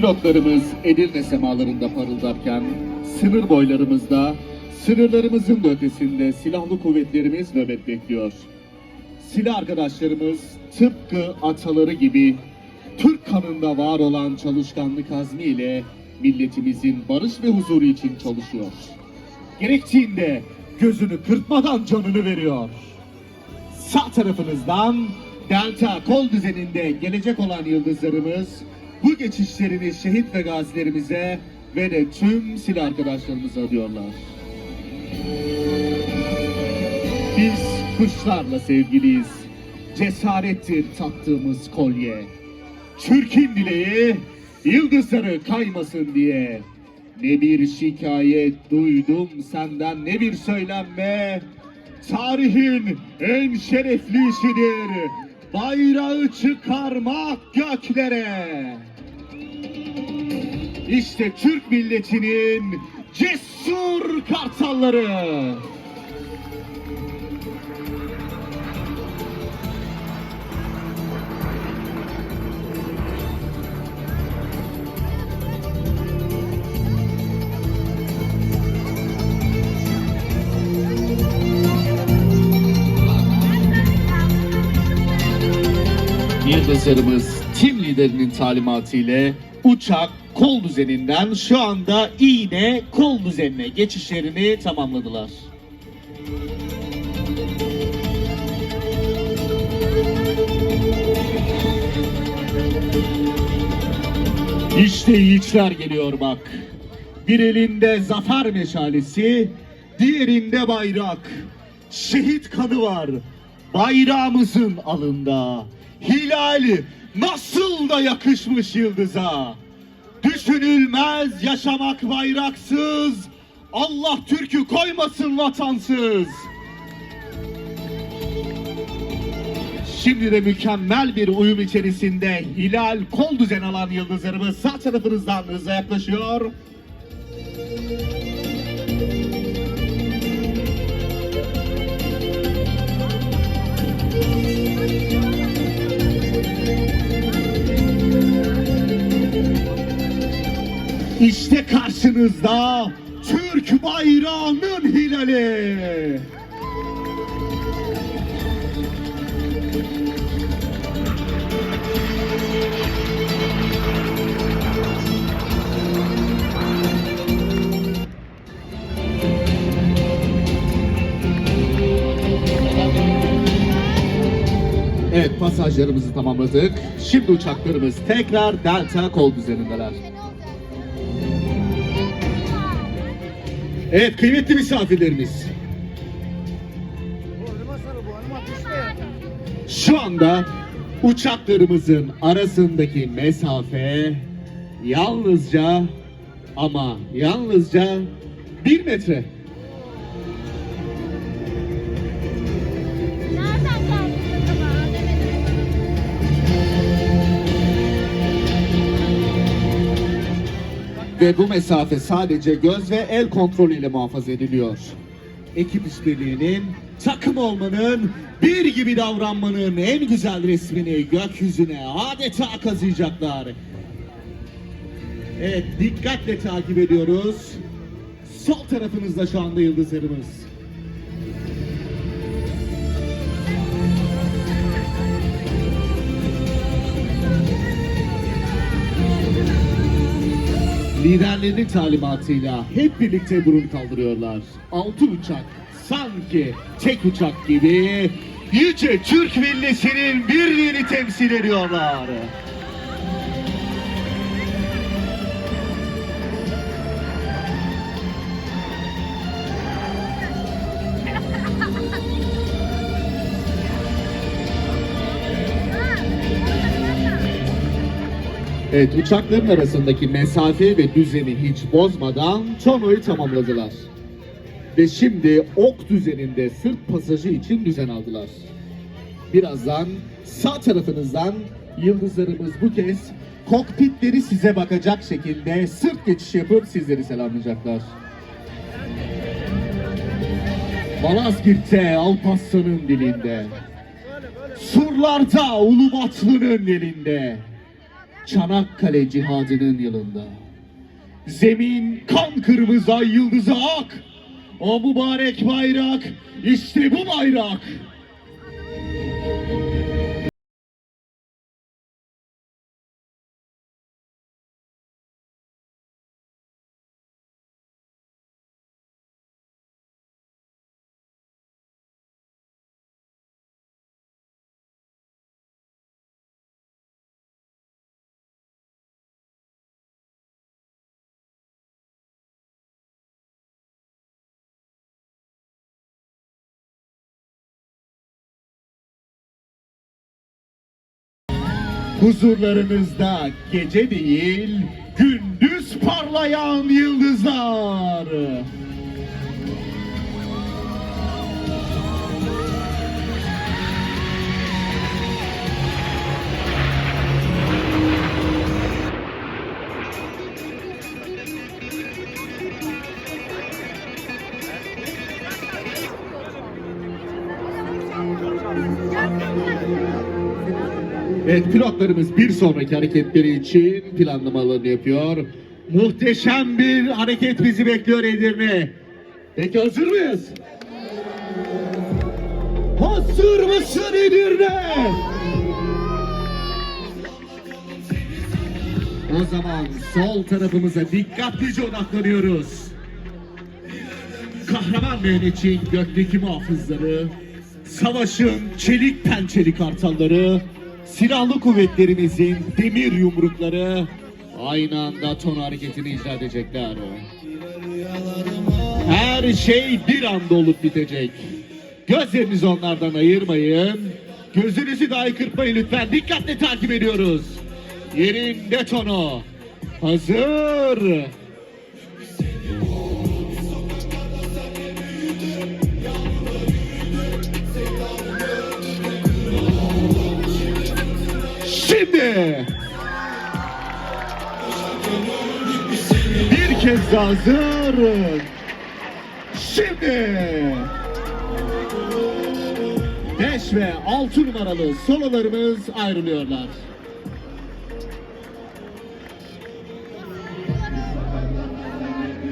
Pilotlarımız Edirne semalarında parıldarken, sınır boylarımızda, sınırlarımızın ötesinde silahlı kuvvetlerimiz nöbet bekliyor. Silah arkadaşlarımız tıpkı ataları gibi Türk kanında var olan çalışkanlık azmiyle milletimizin barış ve huzuru için çalışıyor. Gerektiğinde gözünü kırpmadan canını veriyor. Sağ tarafınızdan Delta kol düzeninde gelecek olan yıldızlarımız bu geçişlerini şehit ve gazilerimize ve de tüm silah arkadaşlarımıza diyorlar. Biz kuşlarla sevgiliyiz. Cesarettir taktığımız kolye. Türk'ün dileği yıldızları kaymasın diye. Ne bir şikayet duydum senden ne bir söylenme. Tarihin en şerefli işidir. Bayrağı çıkarmak göklere. İşte Türk milletinin cesur kartalları. Yıldızlarımız tim liderinin talimatı ile uçak kol düzeninden şu anda iğne kol düzenine geçişlerini tamamladılar. İşte yiğitler geliyor bak. Bir elinde zafer meşalesi, diğerinde bayrak. Şehit kanı var bayrağımızın alında. Hilal nasıl da yakışmış yıldıza. Düşünülmez yaşamak bayraksız. Allah Türk'ü koymasın vatansız. Şimdi de mükemmel bir uyum içerisinde hilal kol düzen alan yıldızlarımız sağ tarafınızdan hızla yaklaşıyor. İşte karşınızda Türk bayrağının hilali. Evet pasajlarımızı tamamladık. Şimdi uçaklarımız tekrar Delta kol düzenindeler. Evet kıymetli misafirlerimiz. Şu anda uçaklarımızın arasındaki mesafe yalnızca ama yalnızca bir metre. Ve bu mesafe sadece göz ve el kontrolüyle muhafaza ediliyor. Ekip işbirliğinin, takım olmanın, bir gibi davranmanın en güzel resmini gökyüzüne adeta kazıyacaklar. Evet, dikkatle takip ediyoruz. Sol tarafınızda şu anda yıldızlarımız. Liderlerinin talimatıyla hep birlikte burun kaldırıyorlar. Altı uçak sanki tek uçak gibi yüce Türk milletinin birliğini temsil ediyorlar. Evet uçakların arasındaki mesafe ve düzeni hiç bozmadan tonoyu tamamladılar. Ve şimdi ok düzeninde sırt pasajı için düzen aldılar. Birazdan sağ tarafınızdan yıldızlarımız bu kez kokpitleri size bakacak şekilde sırt geçiş yapıp sizleri selamlayacaklar. Malazgirt'te Alparslan'ın dilinde, surlarda Ulubatlı'nın elinde, Çanakkale cihadının yılında. Zemin kan kırmızı yıldızı ak. O mübarek bayrak, işte bu bayrak. Huzurlarınızda gece değil, gündüz parlayan yıldızlar. Evet pilotlarımız bir sonraki hareketleri için planlamalarını yapıyor. Muhteşem bir hareket bizi bekliyor Edirne. Peki hazır mıyız? Hazır mısın Edirne? O zaman sol tarafımıza dikkatlice odaklanıyoruz. Kahraman Mehmetçiğin gökteki muhafızları, savaşın çelik pençeli kartalları, silahlı kuvvetlerimizin demir yumrukları aynı anda ton hareketini icra edecekler. Her şey bir anda olup bitecek. Gözlerinizi onlardan ayırmayın. Gözünüzü dahi kırpmayın lütfen. Dikkatle takip ediyoruz. Yerinde tonu. Hazır. Şimdi bir kez daha hazır. Şimdi 5 ve 6 numaralı sololarımız ayrılıyorlar.